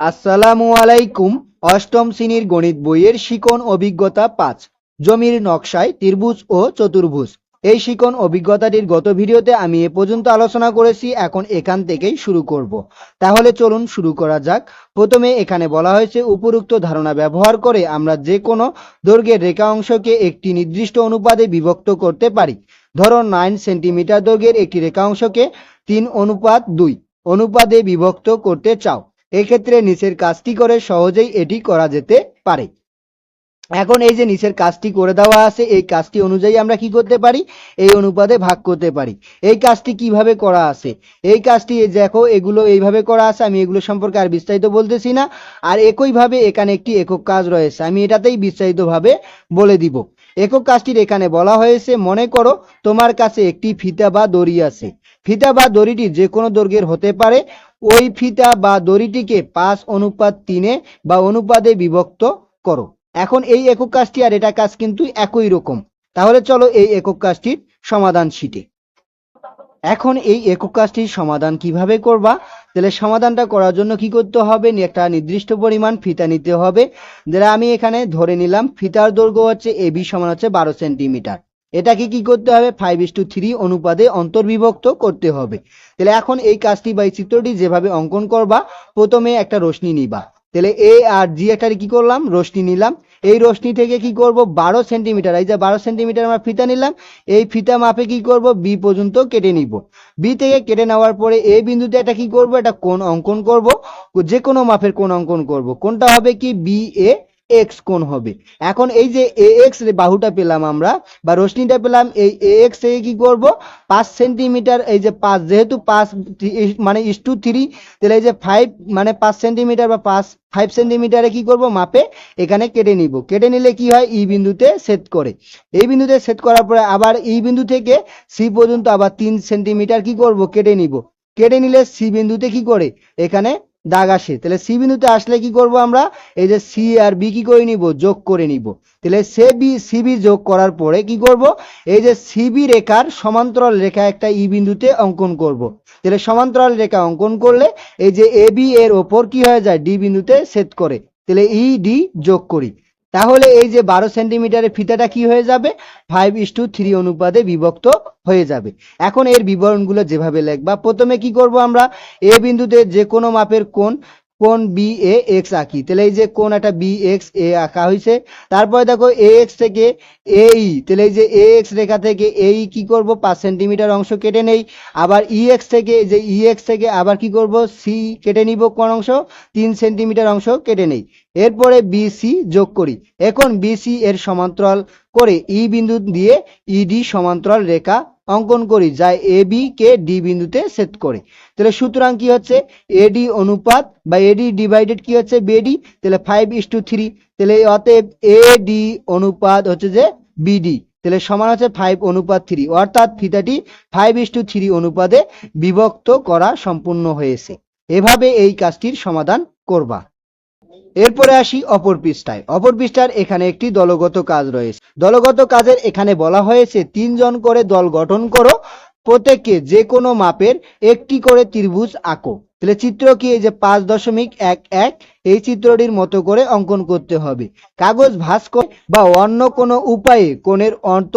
আসসালামু আলাইকুম, অষ্টম শ্রেণির গণিত বইয়ের শিকন অভিজ্ঞতা পাঁচ, জমির নকশায় ত্রিভুজ ও চতুর্ভুজ। এই শিকন অভিজ্ঞতাটির গত ভিডিওতে আমি এ পর্যন্ত আলোচনা করেছি, এখন এখান থেকেই শুরু করব। তাহলে চলুন শুরু করা যাক। প্রথমে এখানে বলা হয়েছে, উপরোক্ত ধারণা ব্যবহার করে আমরা যে কোনো দৈর্ঘ্যের রেখা অংশকে একটি নির্দিষ্ট অনুপাতে বিভক্ত করতে পারি। ধরো, নাইন সেন্টিমিটার দৈর্ঘ্যের একটি রেখা অংশকে তিন অনুপাত দুই অনুপাতে বিভক্ত করতে চাও। এক্ষেত্রে নিচের কাজটি করে সহজেই এটি করা যেতে পারে। এখন এই যে নিচের কাজটি করে দেওয়া আছে, এই কাজটি অনুযায়ী আমরা কি করতে পারি? এই অনুপাতে ভাগ করতে পারি। এই কাজটি কীভাবে করা আছে? এই কাজটি দেখো, এগুলো এইভাবে করা আছে, আমি এগুলো সম্পর্কে আর বিস্তারিত বলতেছি না। আর একইভাবে এখানে একটি একক কাজ রয়েছে, আমি এটাতেই বিস্তারিতভাবে বলে দিব। একক কাজটির এখানে বলা হয়েছে, মনে করো তোমার কাছে একটি ফিতা বা দড়ি আছে। ফিতা বা দড়িটি যে কোনো দৈর্ঘ্যের হতে পারে ওই ফিতা বা দড়িটিকে পাঁচ অনুপাত তিনে বা অনুপাতে বিভক্ত করো। এখন এই একক কাজটি আর এটা কাজ কিন্তু একই রকম। তাহলে চলো এই একক কাজটির সমাধান শিটে। এখন এই একক কাজটির সমাধান কীভাবে করবা? তাহলে সমাধানটা করার জন্য কি করতে হবে? একটা নির্দিষ্ট পরিমাণ ফিতা নিতে হবে। যেটা আমি এখানে ধরে নিলাম, ফিতার দৈর্ঘ্য হচ্ছে এবি সমান হচ্ছে বারো সেন্টিমিটার। এটাকে কি করতে হবে? ফাইভ ইস টু থ্রি অনুপাদে অন্তর্বিভক্ত করতে হবে। তাহলে এখন এই কাজটি বা এই চিত্রটি যেভাবে অঙ্কন করবা, প্রথমে একটা রশ্মি নিবা। তাহলে এ আর জি একটা কি করলাম? রশ্মি নিলাম। এই রশ্মি থেকে কি করব? বারো সেন্টিমিটার। এই যে বারো সেন্টিমিটার আমরা ফিতা নিলাম, এই ফিতা মাপে কি করব? বি পর্যন্ত কেটে নিব। বি থেকে কেটে নেওয়ার পরে এ বিন্দুতে এটা কি করব? এটা কোন অঙ্কন করব। যে কোনো মাপের কোন অঙ্কন করব। কোনটা হবে কি? বি এ এক্স কোণ হবে। এখন এই যে এ এক্স বাহুটা পেলাম আমরা, বা রশ্মিটা পেলাম, এই এ এক্স থেকে কি করব? পাঁচ সেন্টিমিটার, এই যে পাঁচ, যেহেতু পাঁচ মানে ইস টু থ্রি তাহলে এই যে ফাইভ মানে পাঁচ সেন্টিমিটার বা পাঁচ ফাইভ সেন্টিমিটারে কি করব? মাপে এখানে কেটে নিব। কেটে নিলে কি হয়? ই বিন্দুতে সেট করে। এই বিন্দুতে সেট করার পরে আবার ই বিন্দু থেকে সি পর্যন্ত আবার তিন সেন্টিমিটার কি করব? কেটে নিব। কেটে নিলে সি বিন্দুতে কি করে? এখানে দাগ আসে। তাহলে সি বিন্দুতে আসলে কি করব আমরা? এই যে সি আর বি কি করে নিব? যোগ করে নিব। তাহলে সে বি সিবি যোগ করার পরে কি করব? এই যে সিবি রেখার সমান্তরাল রেখা একটা ই বিন্দুতে অঙ্কন করব। তাহলে সমান্তরাল রেখা অঙ্কন করলে এই যে এ বি এর ওপর কি হয়ে যায়? ডি বিন্দুতে সেট করে। তাহলে ই ডি যোগ করি। তাহলে এই যে বারো সেন্টিমিটারের ফিতাটা কি হয়ে যাবে? ফাইভ ইস টু থ্রি অনুপাতে বিভক্ত হয়ে যাবে। এখন এর বিবরণগুলো যেভাবে লেখবা, প্রথমে কি করব আমরা? এ বিন্দুতে যে কোনো মাপের কোণ কোণ বি এ এক্স আঁকি। তাহলে এই যে কোন একটা বি এক্স এ আঁকা হয়েছে তারপরে দেখো এ এক্স থেকে এই তাহলে এই যে এ এক্স রেখা থেকে এই কি করব? পাঁচ সেন্টিমিটার অংশ কেটে নেই। আবার ই এক্স থেকে যে ই এক্স থেকে আবার কি করব? সি কেটে নিব কোন অংশ, তিন সেন্টিমিটার অংশ কেটে নেই। এরপরে বিসি যোগ করি। এখন বিসি এর সমান্তরাল করে ই বিন্দু দিয়ে ইডি সমান্তরাল রেখা অঙ্কন করি যা এ বি কে ডি বিন্দুতে সেট করে। তাহলে সুতরাং কি হচ্ছে? এডি অনুপাত বা এডি ডিভাইডেড কি হচ্ছে? বিডি তাহলে ফাইভ ইস টু থ্রি তাহলে অতএব এডি অনুপাত হচ্ছে যে বিডি তাহলে সমান হচ্ছে ফাইভ অনুপাত থ্রি অর্থাৎ ফিতাটি ফাইভ ইস টু থ্রি অনুপাতে বিভক্ত করা সম্পূর্ণ হয়েছে। এভাবে এই কাজটির সমাধান করবা। এরপরে আসি অপর পৃষ্ঠায়। অপর পৃষ্ঠার এখানে একটি দলগত কাজ রয়েছে। দলগত কাজের এখানে বলা হয়েছে, তিনজন করে দল গঠন করো, প্রত্যেককে যে কোনো মাপের একটি করে ত্রিভুজ আঁকো। তাহলে চিত্র কি এই যে পাঁচ দশমিক এক এক এই চিত্রটির মতো করে অঙ্কন করতে হবে। কাগজ ভাঁজ করে বা অন্য কোনো উপায়ে কোণের অর্ধ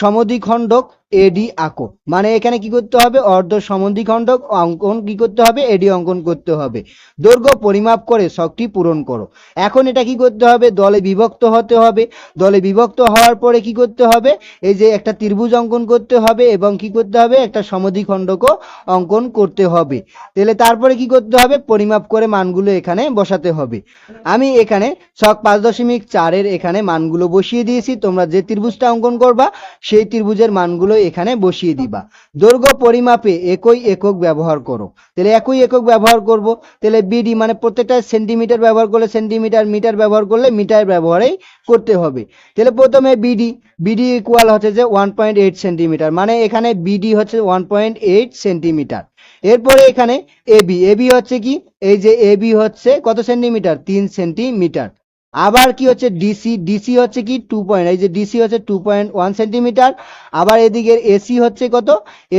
সমদ্বিখণ্ডক এডি আঁকো। মানে এখানে কি করতে হবে? অর্ধ সমদ্বিখণ্ডক অঙ্কন কি করতে হবে? এডি অঙ্কন করতে হবে। দৈর্ঘ্য পরিমাপ করে শখটি পূরণ করো। এখন এটা কি করতে হবে? দলে বিভক্ত হতে হবে। দলে বিভক্ত হওয়ার পরে কি করতে হবে? এই যে একটা ত্রিভুজ অঙ্কন করতে হবে এবং কি করতে হবে? একটা সমদ্বিখণ্ডকও অঙ্কন করতে হবে। তাহলে তারপরে কি করতে হবে? পরিমাপ করে মানগুলো এখানে বসাতে হবে। আমি এখানে ছক পাঁচ দশমিক চারের এখানে মানগুলো বসিয়ে দিয়েছি। তোমরা যে ত্রিভুজটা অঙ্কন করবা, সেই ত্রিভুজের মানগুলো এখানে বসিয়ে দিবা। দৈর্ঘ্য পরিমাপে একই একক ব্যবহার করো। তাহলে একই একক ব্যবহার করব। তাহলে বিডি মানে প্রত্যেকটা সেন্টিমিটার ব্যবহার করলে সেন্টিমিটার, মিটার ব্যবহার করলে মিটার ব্যবহারেই করতে হবে। তাহলে প্রথমে বিডি বিডি ইকুয়াল হচ্ছে যে ওয়ান পয়েন্ট এইট সেন্টিমিটার মানে এখানে বিডি হচ্ছে ওয়ান পয়েন্ট এইট সেন্টিমিটার এরপরে এখানে এবি এবি হচ্ছে কি? এই যে এবি হচ্ছে কত সেন্টিমিটার তিন সেন্টিমিটার আবার কি হচ্ছে? ডিসি ডিসি হচ্ছে কি? টু পয়েন্ট এই যে ডিসি হচ্ছে টু পয়েন্ট ওয়ান সেন্টিমিটার আবার এদিকের এসি হচ্ছে কত?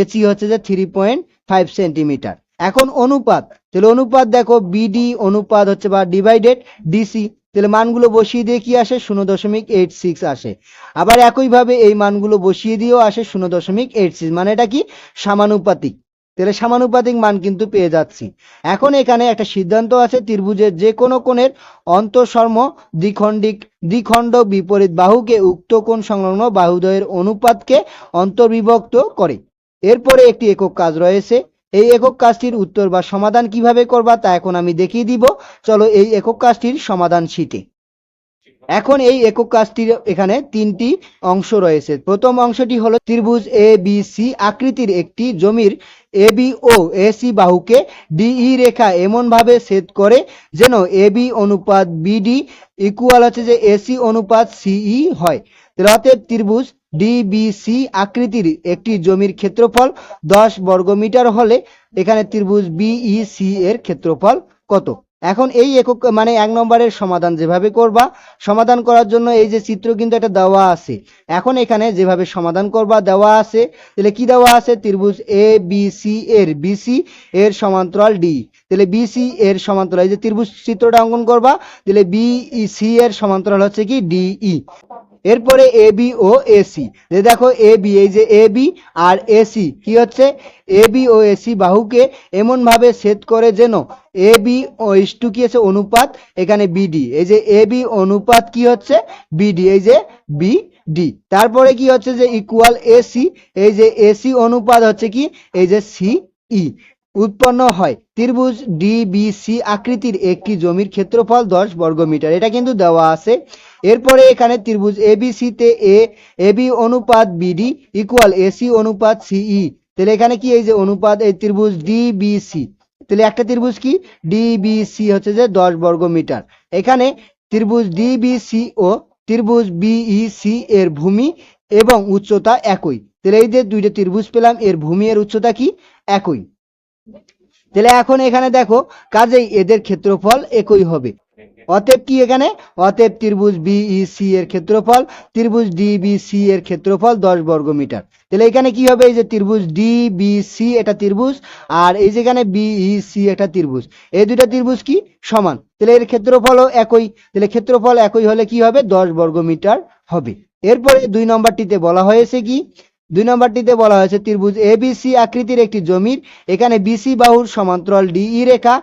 এসি হচ্ছে যে থ্রি পয়েন্ট ফাইভ সেন্টিমিটার এখন অনুপাত, তাহলে অনুপাত দেখো বিডি অনুপাত হচ্ছে বা ডিভাইডেড ডিসি তাহলে মানগুলো বসিয়ে দিয়ে কি আসে? শূন্য দশমিক এইট সিক্স আসে। আবার একইভাবে এই মানগুলো বসিয়ে দিয়েও আসে শূন্য দশমিক এইট সিক্স মানে এটা কি? সমানুপাতিক। তাহলে সমানুপাতিক মান কিন্তু পেয়ে যাচ্ছি। এখন এখানে একটা সিদ্ধান্ত আছে, ত্রিভুজের যে কোনো কোণের অন্তঃসর্ম দ্বিখণ্ডিক, দ্বিখণ্ড বিপরীত বাহুকে উক্ত কোণ সংলগ্ন বাহুদ্বয়ের অনুপাতকে অন্তর্বিভক্ত করে। এরপরে একটি একক কাজ রয়েছে। এই একক কাজটির উত্তর বা সমাধান কীভাবে করবা তা এখন আমি দেখিয়ে দিব। চলো এই একক কাজটির সমাধান শিটে এখন এই একক কাজটির এখানে তিনটি অংশ রয়েছে। প্রথম অংশটি হলো ত্রিভুজ এ বি সি আকৃতির একটি জমির এ বি ও এ সি বাহুকে ডিই রেখা এমন ভাবে ছেদ করে যেন এ বি অনুপাত বিডি ইকুয়াল হচ্ছে যে এসি অনুপাত সিই হয়। রাতের ত্রিভুজ ডিবিসি আকৃতির একটি জমির ক্ষেত্রফল দশ বর্গমিটার হলে এখানে ত্রিভুজ বিইসি এর ক্ষেত্রফল কত? এখন এই একক মানে এক নম্বরের সমাধান যেভাবে করবা, সমাধান করার জন্য এই যে চিত্র কিন্তু একটা দেওয়া আছে। এখন এখানে যেভাবে সমাধান করবা, দেওয়া আছে, তাহলে কি দেওয়া আছে? ত্রিভুজ এ বি সি এর বিসি এর সমান্তরাল ডি। তাহলে বিসি এর সমান্তরাল, এই যে ত্রিভুজ চিত্রটা অঙ্কন করবা, তাহলে বিই সি এর সমান্তরাল হচ্ছে কি? ডিই। এরপরে এ বি ও এসি যে দেখো এ বি এই যে এ বি আর এসি কি হচ্ছে? এ বি ও এসি বাহুকে এমন ভাবে ছেদ করে যেন এ বি ও ইস্টু কি আছে অনুপাত, এখানে বিডি এই যে এ বি অনুপাত কি হচ্ছে? বিডি এই যে বি ডি তারপরে কি হচ্ছে যে ইকুয়াল এসি এই যে এসি অনুপাত হচ্ছে কি? এই যে সি ই উৎপন্ন হয়। ত্রিভুজ ডিবিসি আকৃতির একটি জমির ক্ষেত্রফল দশ বর্গমিটার এটা কিন্তু দেওয়া আছে। এরপরে এখানে ত্রিভুজ এবিসি তে এ এবি অনুপাত বিডি ইকুয়াল এসি অনুপাত সিই তাহলে এখানে কি এই যে অনুপাত, এই ত্রিভুজ ডিবিসি তাহলে একটা ত্রিভুজ কি? ডিবিসি হচ্ছে যে দশ বর্গ মিটার। এখানে ত্রিভুজ ডিবিসি ও ত্রিভুজ বিইসি এর ভূমি এবং উচ্চতা একই। তাহলে এই যে দুইটা ত্রিভুজ পেলাম, এর ভূমি এর উচ্চতা কি? একই। তাহলে এখন এখানে দেখো, কাজেই এদের ক্ষেত্রফল একই হবে। অতএব কি এখানে? অতএব ত্রিভুজ বিইসি এর ক্ষেত্রফল, ত্রিভুজ ডিবিসি এর ক্ষেত্রফল দশ বর্গ মিটার। তাহলে এখানে কি হবে? এই যে ত্রিভুজ ডিবিসি এটা ত্রিভুজ, আর এই যেখানে বিইসি একটা ত্রিভুজ। এই দুইটা ত্রিভুজ কি? সমান। তাহলে এর ক্ষেত্রফলও একই। তাহলে ক্ষেত্রফল একই হলে কি হবে? দশ বর্গ মিটার হবে। এরপরে দুই নম্বরটিতে বলা হয়েছে কি? দুই নম্বরটিতে বলা হয়েছে, ত্রিভুজ এবিসি আকৃতির একটি জমির। এখানে বিসি বাহুর সমান্তরাল ডিই রেখা।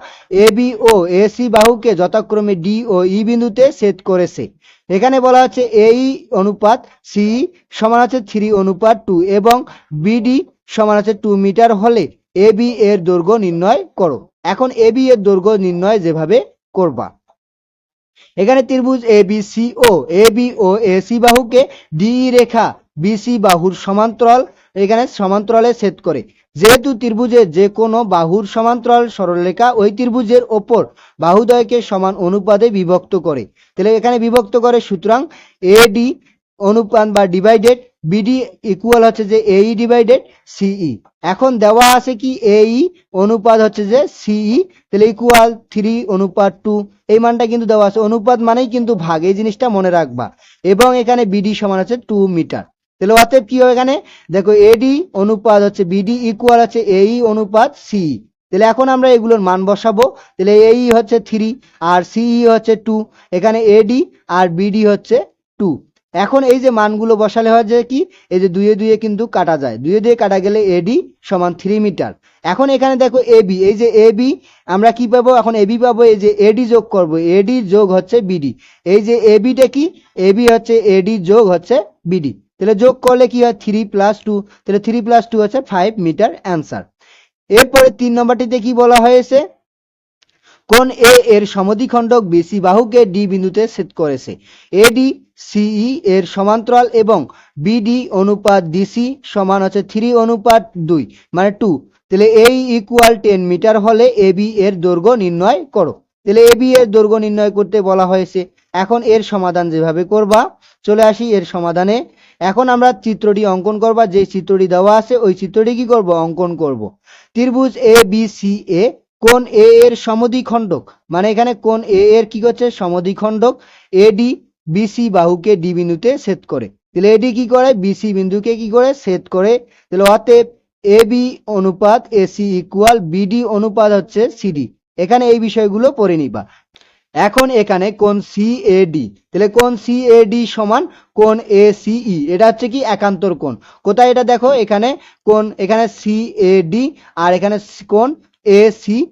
এবি ও এসি বাহুকে যথাক্রমে ডি ও ই বিন্দুতে ছেদ করেছে। এখানে বলা হচ্ছে এই অনুপাত সি সমান আছে থ্রি অনুপাত টু এবং বিডি সমান আছে টু মিটার হলে এবি এর দৈর্ঘ্য নির্ণয় করো। এখন এবি এর দৈর্ঘ্য নির্ণয় যেভাবে করবা। এখানে ত্রিভুজ এ বি সি ও এ বি ও এসি বাহুকে ডিই রেখা বিসি বাহুর সমান্তরাল, এখানে সমান্তরালে ছেদ করে। যেহেতু ত্রিভুজের যে কোনো বাহুর সমান্তরাল সরলরেখা ওই ত্রিভুজের ওপর বাহুদ্বয়কে সমান অনুপাতে বিভক্ত করে। তাহলে এখানে বিভক্ত করে সুতরাং এডি অনুপাত বা ডিভাইডেড বিডি ইকুয়াল হচ্ছে যে এই ডিভাইডেড সিই এখন দেওয়া আছে কি এই অনুপাত হচ্ছে যে সিই তাহলে ইকুয়াল থ্রি অনুপাত টু এই মানটা কিন্তু দেওয়া আছে। অনুপাত মানেই কিন্তু ভাগ, এই জিনিসটা মনে রাখবা। এবং এখানে বিডি সমান হচ্ছে টু মিটার তাহলে অতএব কি হবে এখানে? দেখো এডি অনুপাত হচ্ছে বিডি ইকুয়াল হচ্ছে এই অনুপাত সি তাহলে এখন আমরা এগুলোর মান বসাবো। তাহলে এই হচ্ছে থ্রি আর সিই হচ্ছে টু এখানে এডি আর বিডি হচ্ছে টু এখন এই যে মানগুলো বসালে হয় যে কি? এই যে দুয়ে দুয়ে কিন্তু কাটা যায়। দুয়ে দুয়ে কাটা গেলে এডি সমান থ্রি মিটার এখন এখানে দেখো এবি এই যে এবি আমরা কি পাবো? এখন এবি পাবো। এই যে এডি যোগ করব। এডি যোগ হচ্ছে বিডি এই যে এবিটা কি? এবি হচ্ছে এডি যোগ হচ্ছে বিডি তাহলে যোগ করলে কি হয়? থ্রি প্লাস টু তাহলে থ্রি প্লাস টু হচ্ছে ফাইভ মিটার অ্যান্সার এরপরে তিন নম্বরটিতে কি বলা হয়েছে? কোন এ এর সমদ্বিখণ্ডক বিসি বাহুকে ডি বিন্দুতে ছেদ করেছে? এডি সিই এর সমান্তরাল এবং বিডি অনুপাত ডিসি সমান হচ্ছে থ্রি অনুপাত দুই মানে টু তাহলে এই ইকুয়াল টেন মিটার হলে এবি এর দৈর্ঘ্য নির্ণয় করো। তাহলে এবি এর দৈর্ঘ্য নির্ণয় করতে বলা হয়েছে। এখন এর সমাধান যেভাবে করবা, চলে আসি এর সমাধানে। এখন আমরা চিত্রটি অঙ্কন করবা যে চিত্রটি দেওয়া আছে, ওই চিত্রটি কি করব? অঙ্কন করব। ত্রিভুজ এ বি সি এ কোন এ এর সমদ্বিখণ্ডক। মানে এখানে কোন এ এর কি করছে? সমদ্বিখণ্ডক। এডি বিসি বাহুকে ডি বিন্দুতে ছেদ করে। তাহলে এডি কি করে? বিসি বিন্দুকে কি করে? ছেদ করে। তাহলে অতএব এ বি অনুপাত এসি ইকুয়াল বিডি অনুপাত হচ্ছে সিডি এখানে এই বিষয়গুলো পড়ে নিবা। এখন এখানে কোন সিএডি তাহলে কোন সিএডি সমান কোন এসিই এটা হচ্ছে কি একান্তর কোণ। কোথায় এটা দেখো? এখানে কোন, এখানে সিএডি আর এখানে কোন এসিই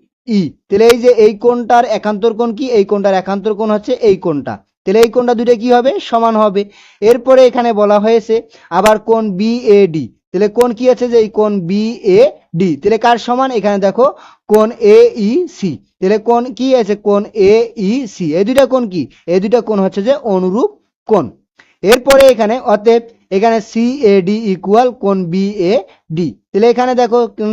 তাহলে এই যে এই কোণটার একান্তর কোণ কি? এই কোণটার একান্তর কোণ হচ্ছে এই কোণটা। তাহলে এই কোণটা দুটো কি হবে? সমান হবে। এরপরে এখানে বলা হয়েছে আবার কোন বিএডি তাহলে কোন কি আছে যে এই কোন বিএডি তাহলে কার সমান? এখানে দেখো, কোন এইসি তাহলে কোন কি আছে? কোন এইসি এই দুইটা কোন কি? এই দুইটা কোন হচ্ছে যে অনুরূপ কোন এরপরে এখানে অতএব এখানে সি এ ডি ইকুয়াল কোন বি এ বিএডি তাহলে এখানে দেখো, কোন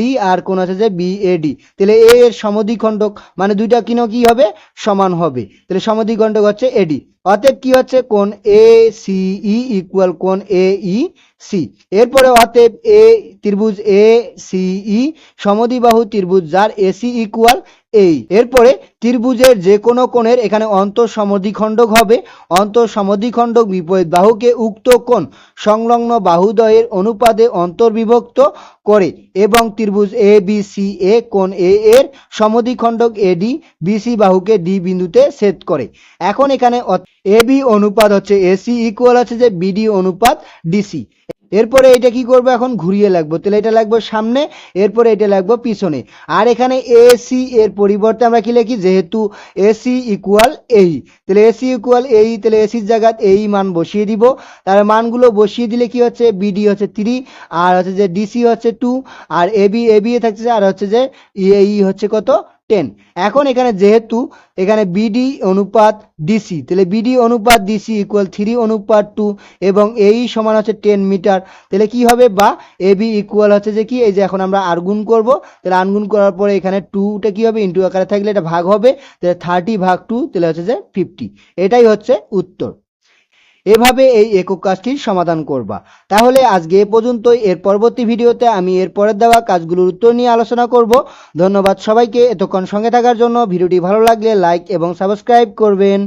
ডি আর কোন আছে যে বি এ ডি তাহলে এ এর সমদ্বিখণ্ডক মানে দুইটা কিনো কি হবে? সমান হবে। তাহলে সমদ্বিখণ্ডক হচ্ছে এডি অতএব কি হচ্ছে? কোন এ সি ই ইকুয়াল কোন এ ই সি এরপরে অতএব এ ত্রিভুজ এ সি ই সমদ্বিবাহু ত্রিভুজ, যার এসি ইকুয়াল এই। এরপরে ত্রিভুজের যে কোনো কোণের এখানে অন্তঃ সমদ্বিখণ্ডক হবে। অন্তঃ সমদ্বিখণ্ডক বিপরীত বাহুকে উক্ত কোণ সংলগ্ন বাহুদ্বয়ের অনুপাতে অন্তর্বিভক্ত করে এবং ত্রিভুজ এ বি সি এ কোণ এ এর সমদ্বিখণ্ডক এডি বিসি বাহুকে ডি বিন্দুতে ছেদ করে। এখন এখানে এ বি অনুপাত হচ্ছে এসি ইকুয়াল হচ্ছে যে বিডি অনুপাত ডিসি এরপরে এটা কি করব এখন? ঘুরিয়ে লাগবো। তাহলে এটা লাগবো সামনে, এরপরে এটা লাগবো পিছনে। আর এখানে এসি এর পরিবর্তে আমরা কি লিখি? যেহেতু এসি ইকুয়াল এই তাহলে এসি ইকুয়াল এই তাহলে এসির জায়গায় এই মান বসিয়ে দিব। তার মানগুলো বসিয়ে দিলে কি হচ্ছে? বিডি হচ্ছে থ্রি আর হচ্ছে যে ডিসি হচ্ছে টু আর এবি এবি এ থাকছে আর হচ্ছে যে এই হচ্ছে কত? টেন। এখন এখানে যেহেতু এখানে বিডি অনুপাত ডিসি তাহলে বিডি অনুপাত ডিসি ইকুয়াল থ্রি অনুপাত টু এবং এই সমান হচ্ছে টেন মিটার, তাহলে কি হবে বা এবি ইকুয়াল হচ্ছে যে কি? এই যে এখন আমরা আরগুন করব, তাহলে আনগুন করার পরে এখানে টুটা কি হবে? ইন্টু আকারে থাকলে এটা ভাগ হবে, তাহলে থার্টি ভাগ টু তাহলে হচ্ছে যে ফিফটি এটাই হচ্ছে উত্তর। এভাবে এই একক কাজটির সমাধান করবা। তাহলে আজকে এ পর্যন্তই। এর পরবর্তী ভিডিওতে আমি এর পরের দেওয়া কাজগুলোর উত্তর নিয়ে আলোচনা করব। ধন্যবাদ সবাইকে। এতক্ষণ সঙ্গে থাকার জন্য ভিডিওটি ভালো লাগলে লাইক এবং সাবস্ক্রাইব করবেন।